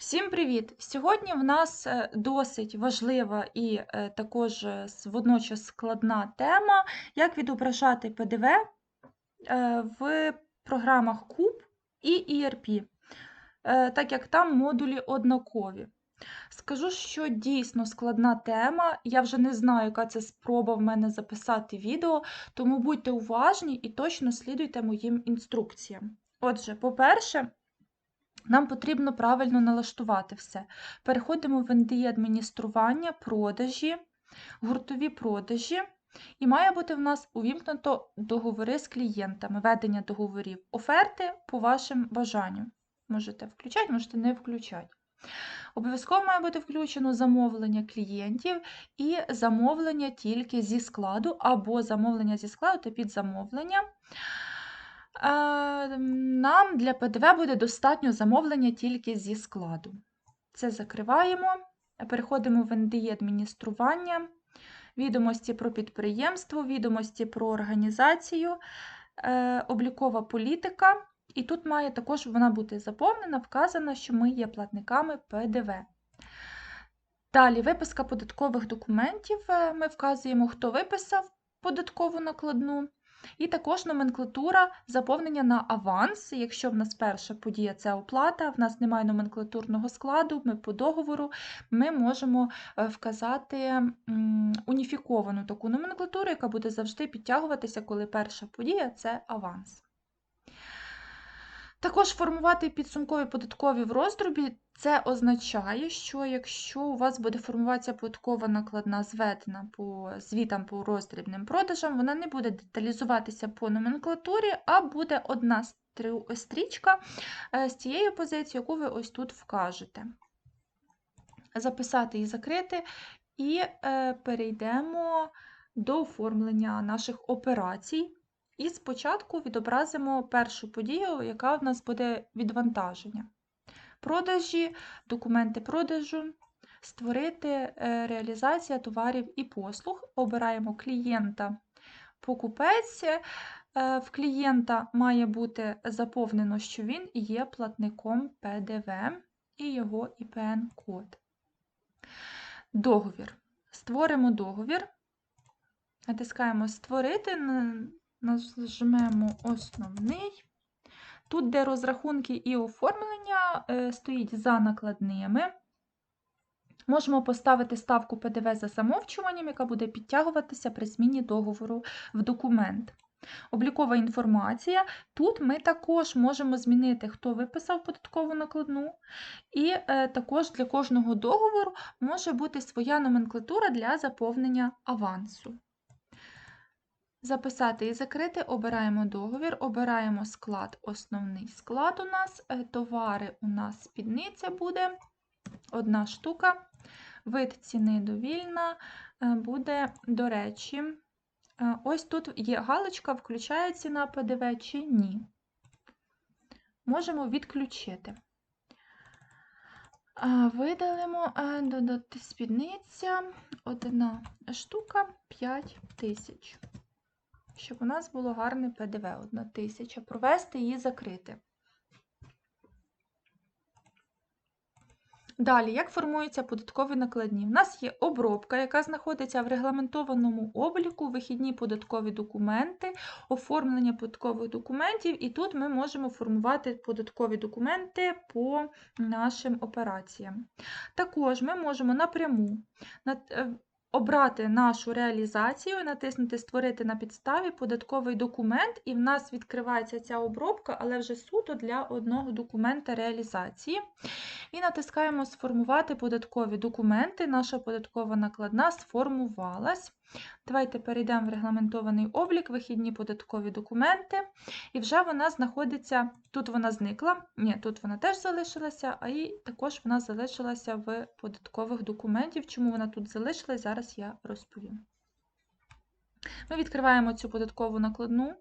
Всім привіт! Сьогодні в нас е, досить важлива і е, також е, водночас складна тема, як відображати ПДВ в програмах Куб і ERP, так як там модулі однакові. Скажу, що дійсно складна тема. Я вже не знаю, яка це спроба в мене записати відео, тому будьте уважні і точно слідуйте моїм інструкціям. Отже, по-перше, нам потрібно правильно налаштувати все. Переходимо в NDI адміністрування, продажі, гуртові продажі. І має бути в нас увімкнуто договори з клієнтами, ведення договорів, оферти по вашим бажанням. Можете включати, можете не включати. Обов'язково має бути включено замовлення клієнтів і замовлення тільки зі складу, або замовлення зі складу та підзамовлення. Е, Нам для ПДВ буде достатньо замовлення тільки зі складу. Це закриваємо, переходимо в NDI адміністрування, відомості про підприємство, відомості про організацію, е, облікова політика. І тут має також вона бути заповнена, вказано, що ми є платниками ПДВ. Далі виписка податкових документів. Е, Ми вказуємо, хто виписав податкову накладну. І також номенклатура заповнення на аванс. Якщо в нас перша подія це оплата, в нас немає номенклатурного складу, ми по договору ми можемо е, вказати уніфіковану таку номенклатуру, яка буде завжди підтягуватися, коли перша подія це аванс. Також формувати підсумкові податкові в роздробі це означає, що якщо у вас буде формуватися податкова накладна зведена по звітам по роздрібним продажам, вона не буде деталізуватися по номенклатурі, а буде одна стрічка е, з цією позицією, яку ви ось тут вкажете. Записати і закрити, і е, перейдемо до оформлення наших операцій. І спочатку відобразимо першу подію, яка в нас буде відвантаження. Продажі, документи продажу, створити е, реалізація товарів і послуг. Обираємо клієнта покупець. Е, В клієнта має бути заповнено, що він є платником ПДВ і його ІПН-код. Договір. Створимо договір. Натискаємо Створити, нажмемо Основний. Тут, де розрахунки і оформлення, е, стоїть за накладними. Можемо поставити ставку ПДВ за замовчуванням, яка буде підтягуватися при зміні договору в документ. Облікова інформація. Тут ми також можемо змінити, хто виписав податкову накладну, і е, також для кожного договору може бути своя номенклатура для заповнення авансу. Записати і закрити, обираємо договір, обираємо склад, основний склад у нас, е, товари у нас спідниця буде, одна штука, вид ціни довільна, е, буде, до речі, е, ось тут є галочка, включає ціна ПДВ чи ні. Можемо відключити. Видалимо, додати спідниця, одна штука 5 тисяч щоб у нас було гарне ПДВ 1 тисяча. Провести і закрити. Далі, як формуються податкові накладні? У нас є обробка, яка знаходиться в регламентованому обліку, вихідні податкові документи, оформлення податкових документів, і тут ми можемо формувати податкові документи по нашим операціям. Також ми можемо напряму е, обрати нашу реалізацію, натиснути Створити на підставі податковий документ, і в нас відкривається ця обробка, але вже суто для одного документа реалізації. І натискаємо Сформувати податкові документи. Наша податкова накладна сформувалась. Давайте перейдемо в регламентований облік, вихідні податкові документи. І вже вона знаходиться, тут вона зникла, ні, тут вона теж залишилася, а і також вона залишилася в податкових документів. Чому вона тут залишилась, зараз я розповім. Ми відкриваємо цю податкову накладну.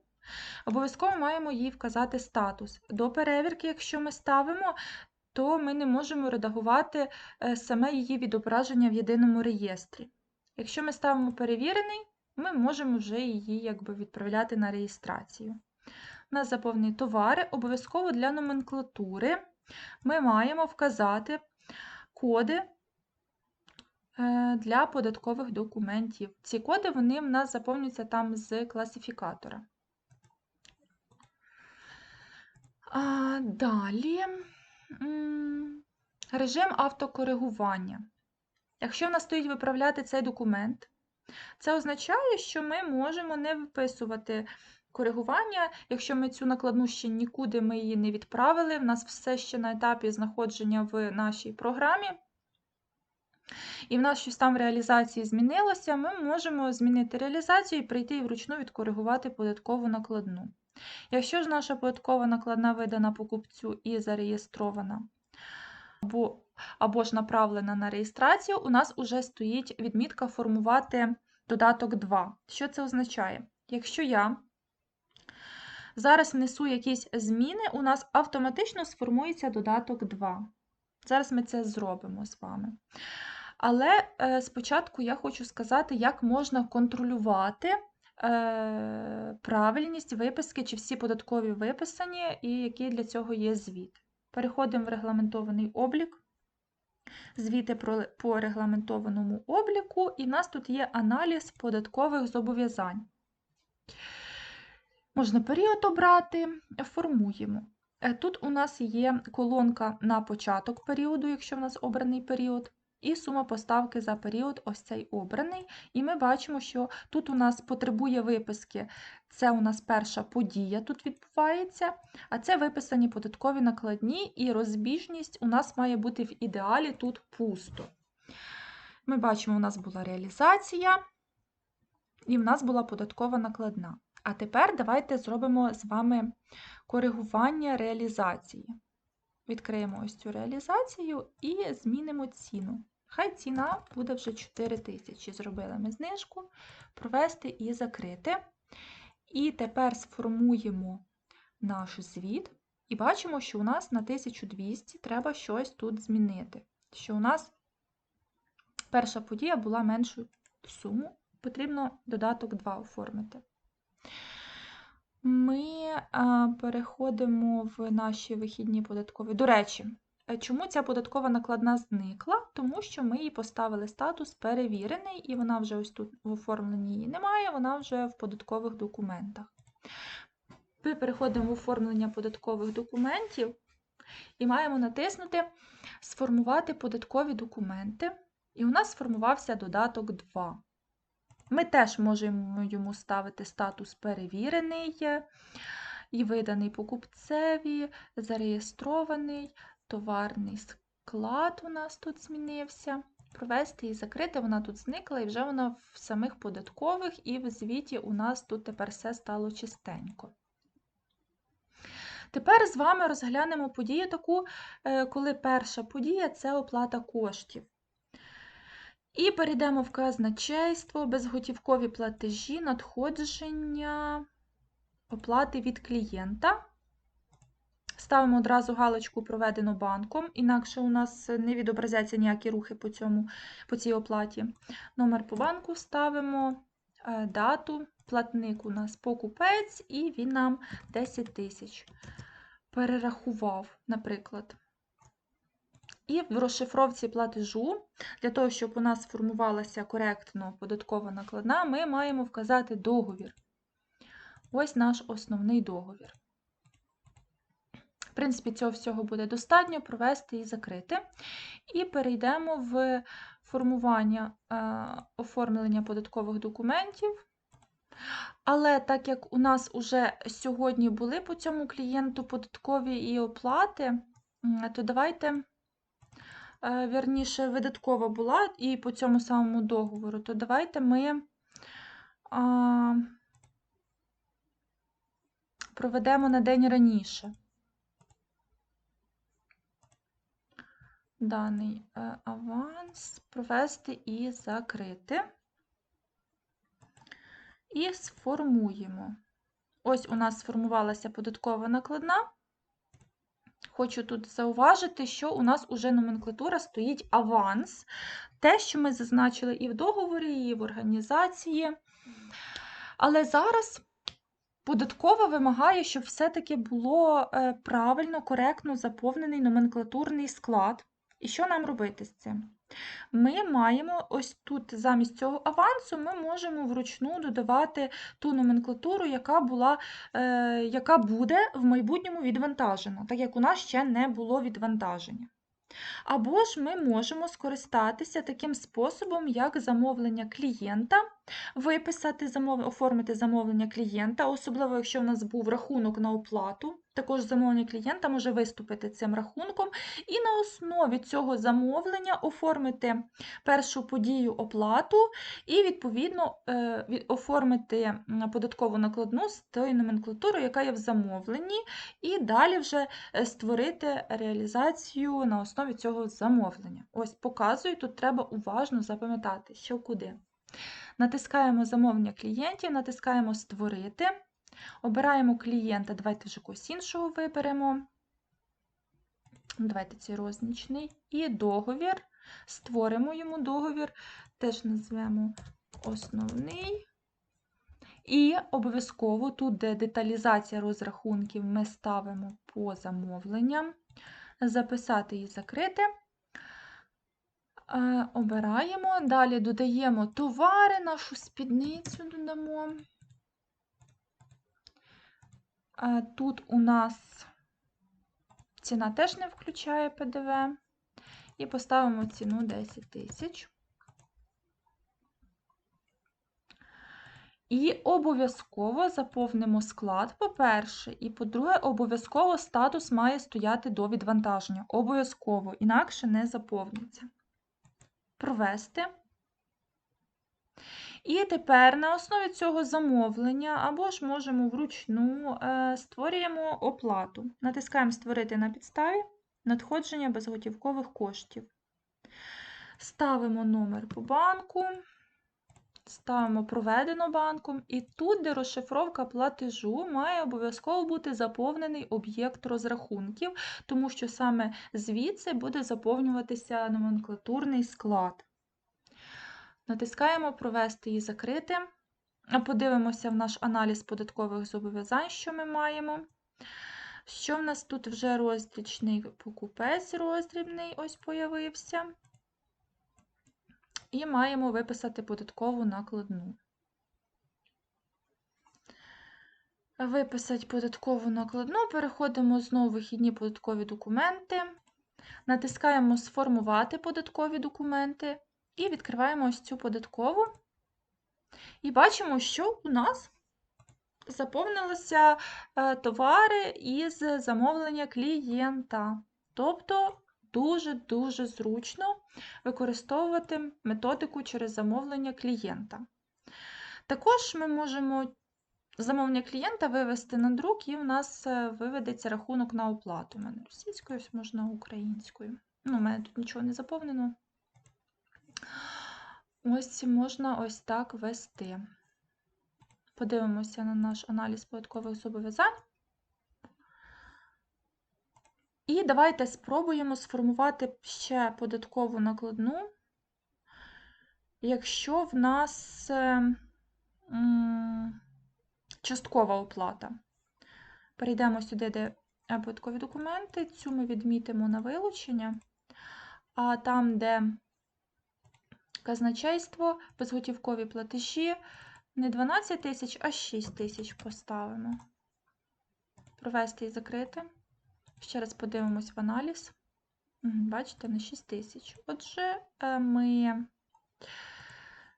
Обов'язково маємо їй вказати статус. До перевірки, якщо ми ставимо, то ми не можемо редагувати е, саме її відображення в єдиному реєстрі. Якщо ми ставимо перевірений, ми можемо вже її якби відправляти на реєстрацію. У нас заповнені товари, обов'язково для номенклатури ми маємо вказати коди е, для податкових документів. Ці коди вони в нас заповнюються там з класифікатора. А, Далі режим автокоригування. Якщо в нас стоїть виправляти цей документ, це означає, що ми можемо не виписувати коригування, якщо ми цю накладну ще нікуди ми її не відправили, в нас все ще на етапі знаходження в нашій програмі. І в нас щось там в реалізації змінилося, ми можемо змінити реалізацію і прийти і вручну відкоригувати податкову накладну. Якщо ж наша податкова накладна видана покупцю і зареєстрована, або, або ж направлена на реєстрацію, у нас вже стоїть відмітка формувати додаток 2. Що це означає? Якщо я зараз внесу якісь зміни, у нас автоматично сформується додаток 2. Зараз ми це зробимо з вами. Але е, спочатку я хочу сказати, як можна контролювати е, правильність виписки, чи всі податкові виписані, і який для цього є звіт. Переходимо в регламентований облік, звіти по регламентованому обліку, і в нас тут є аналіз податкових зобов'язань. Можна період обрати, формуємо. Е, Тут у нас є колонка на початок періоду, якщо в нас обраний період, і сума поставки за період ось цей обраний. І ми бачимо, що тут у нас потребує виписки. Це у нас перша подія тут відбувається, а це виписані податкові накладні, і розбіжність у нас має бути в ідеалі тут пусто. Ми бачимо, у нас була реалізація, і в нас була податкова накладна. А тепер давайте зробимо з вами коригування реалізації. Відкриємо ось цю реалізацію і змінимо ціну. Хай ціна буде вже 4 тисячі. Зробили ми знижку, провести і закрити. І тепер сформуємо наш звіт і бачимо, що у нас на 1200 треба щось тут змінити. Що у нас перша подія була меншу суму, потрібно додаток 2 оформити. Ми а, переходимо в наші вихідні податкові. До речі, е, чому ця податкова накладна зникла? Тому що ми їй поставили статус перевірений, і вона вже ось тут в оформленні її немає, вона вже в податкових документах. Ми переходимо в оформлення податкових документів і маємо натиснути Сформувати податкові документи. І у нас сформувався додаток 2. Ми теж можемо йому ставити статус перевірений і виданий покупцеві, зареєстрований, товарний склад у нас тут змінився. Провести і закрити, вона тут зникла, і вже вона в самих податкових, і в звіті у нас тут тепер все стало чистенько. Тепер з вами розглянемо подію таку, е, коли перша подія це оплата коштів. І перейдемо в казначейство, безготівкові платежі, надходження, оплати від клієнта. Ставимо одразу галочку проведено банком, інакше у нас не відобразяться ніякі рухи по, цьому, по цій оплаті. Номер по банку ставимо, е, дату, платник у нас покупець, і він нам 10 тисяч перерахував, наприклад. І в розшифровці платежу, для того, щоб у нас сформувалася коректно податкова накладна, ми маємо вказати договір. Ось наш основний договір. В принципі, цього всього буде достатньо провести і закрити. І перейдемо в формування е, оформлення податкових документів. Але так як у нас уже сьогодні були по цьому клієнту податкові і оплати, то давайте. Е, вірніше, видаткова була і по цьому самому договору, то давайте ми проведемо на день раніше. Даний е, аванс провести і закрити. І сформуємо. Ось у нас сформувалася податкова накладна. Хочу тут зауважити, що у нас уже номенклатура стоїть аванс. Те, що ми зазначили і в договорі, і в організації. Але зараз Податкова вимагає, щоб все-таки було е, правильно, коректно заповнений номенклатурний склад. І що нам робити з цим? Ми маємо ось тут замість цього авансу ми можемо вручну додавати ту номенклатуру, яка була, е, яка буде в майбутньому відвантажена, так як у нас ще не було відвантаження. Або ж ми можемо скористатися таким способом, як замовлення клієнта, виписати замов... оформити замовлення клієнта, особливо, якщо в нас був рахунок на оплату. Також замовлення клієнта може виступити цим рахунком, і на основі цього замовлення оформити першу подію оплату і, відповідно, е, оформити податкову накладну з тою номенклатурою, яка є в замовленні, і далі вже е, створити реалізацію на основі цього замовлення. Ось показую, тут треба уважно запам'ятати, що куди. Натискаємо замовлення клієнтів, натискаємо Створити. Обираємо клієнта, давайте вже когось іншого виберемо. Давайте цей рознічний. І договір. Створимо йому договір, теж назвемо основний. І обов'язково тут, де деталізація розрахунків, ми ставимо по замовленням. Записати і закрити. Е, Обираємо. Далі додаємо товари, нашу спідницю додамо. Тут у нас ціна теж не включає ПДВ. І поставимо ціну 10 тисяч. І обов'язково заповнимо склад, по-перше, і по-друге, обов'язково статус має стояти до відвантаження. Обов'язково, інакше не заповниться. Провести. І тепер на основі цього замовлення, або ж можемо вручну е, створюємо оплату. Натискаємо Створити на підставі надходження безготівкових коштів. Ставимо номер по банку, ставимо проведено банком, і тут, де розшифровка платежу, має обов'язково бути заповнений об'єкт розрахунків, тому що саме звідси буде заповнюватися номенклатурний склад. Натискаємо Провести і закрити. Подивимося в наш аналіз податкових зобов'язань, що ми маємо. Що в нас тут вже роздрічний покупець роздрібний ось появився. І маємо виписати податкову накладну. Виписати податкову накладну, переходимо знову в вихідні податкові документи, натискаємо Сформувати податкові документи і відкриваємо ось цю податкову. І бачимо, що у нас заповнилися е, товари із замовлення клієнта. Тобто дуже-дуже зручно використовувати методику через замовлення клієнта. Також ми можемо замовлення клієнта вивести на друк, і у нас е, виведеться рахунок на оплату. У мене російською, можна українською. Ну, у мене тут нічого не заповнено. Ось можна ось так вести. Подивимося на наш аналіз податкових зобов'язань. І давайте спробуємо сформувати ще податкову накладну, якщо в нас е, часткова оплата. Перейдемо сюди, де податкові документи, цю ми відмітимо на вилучення, а там, де казначейство, безготівкові платежі, не 12 тисяч, а 6 тисяч поставимо. Провести і закрити. Ще раз подивимось в аналіз. Бачите, на 6 тисяч. Отже, е, ми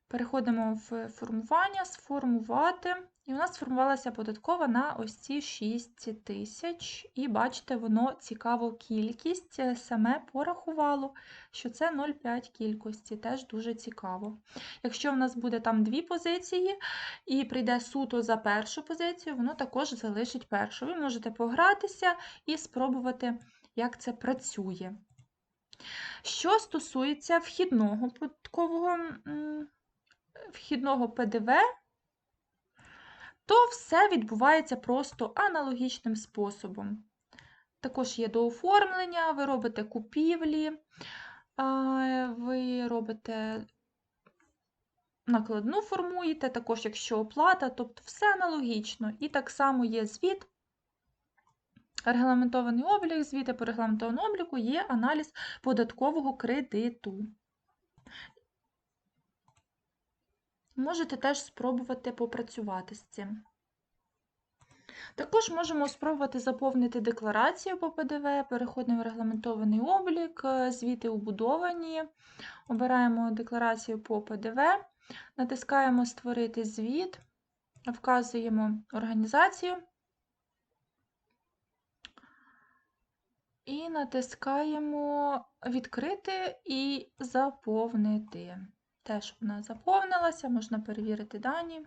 переходимо в формування, сформувати. І у нас сформувалася податкова на ось ці 6 тисяч. І бачите, воно цікаву кількість е, саме порахувало, що це 0,5 кількості, теж дуже цікаво. Якщо в нас буде там дві позиції і прийде суто за першу позицію, воно також залишить першу. Ви можете погратися і спробувати, як це працює. Що стосується вхідного податкового вхідного ПДВ, то все відбувається просто аналогічним способом. Також є дооформлення, ви робите купівлі, ви робите накладну формуєте, також якщо оплата, тобто все аналогічно. І так само є звіт, регламентований облік, звіти по регламентованому обліку, є аналіз податкового кредиту. Можете теж спробувати попрацювати з цим. Також можемо спробувати заповнити декларацію по ПДВ, переходимо в регламентований облік, е, звіти убудовані, обираємо декларацію по ПДВ, натискаємо Створити звіт, вказуємо організацію і натискаємо Відкрити і заповнити. Теж вона заповнилася, можна перевірити дані.